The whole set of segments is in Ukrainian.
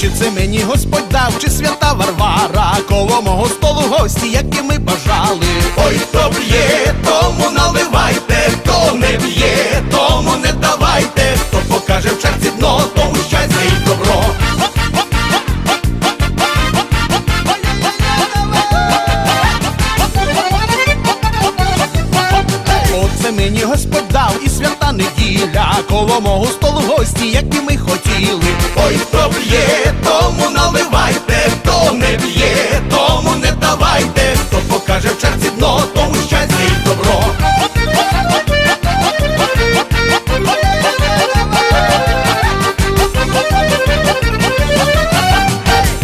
Чи це мені Господь дав, чи свята Варвара, коло мого столу гості, які ми бажали. Ой, хто б'є, дав і свята неділя, коло мого столу гості, які ми хотіли. Ой, хто б'є, тому наливайте, хто не б'є, тому не давайте, хто покаже в черзі дно, тому щастя і добро.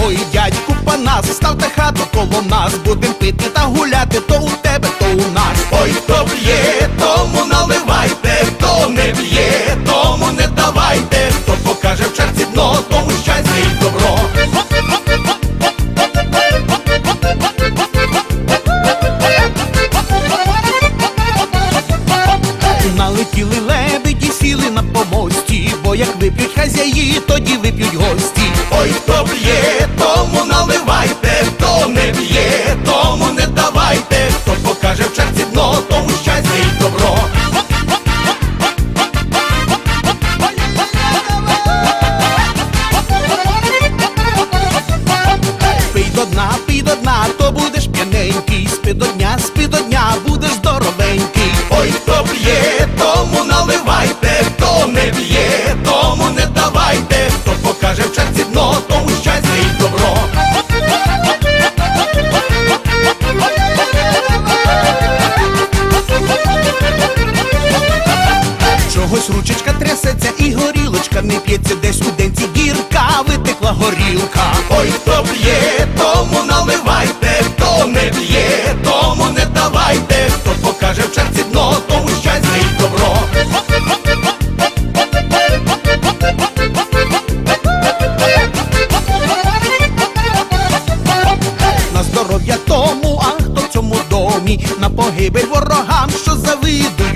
Ой, дядьку Панас, ставте хату коло нас, будем пити та гуляти, то у сіли на помості, бо як вип'ють хазяї, тоді вип'ють гості. Ой, хто б'є, тому наливайте, хто не б'є, тому не давайте, хто покаже в черзі дно, тому щастя і добро. Пий до дна, пий до дна, то будеш п'яненький, дно, то щастя і добро. Чогось ручечка трясеться і горілочка не п'ється десь у денці гірка, витекла горілка. Ой, хто б'є, на погибель ворогам, що завидують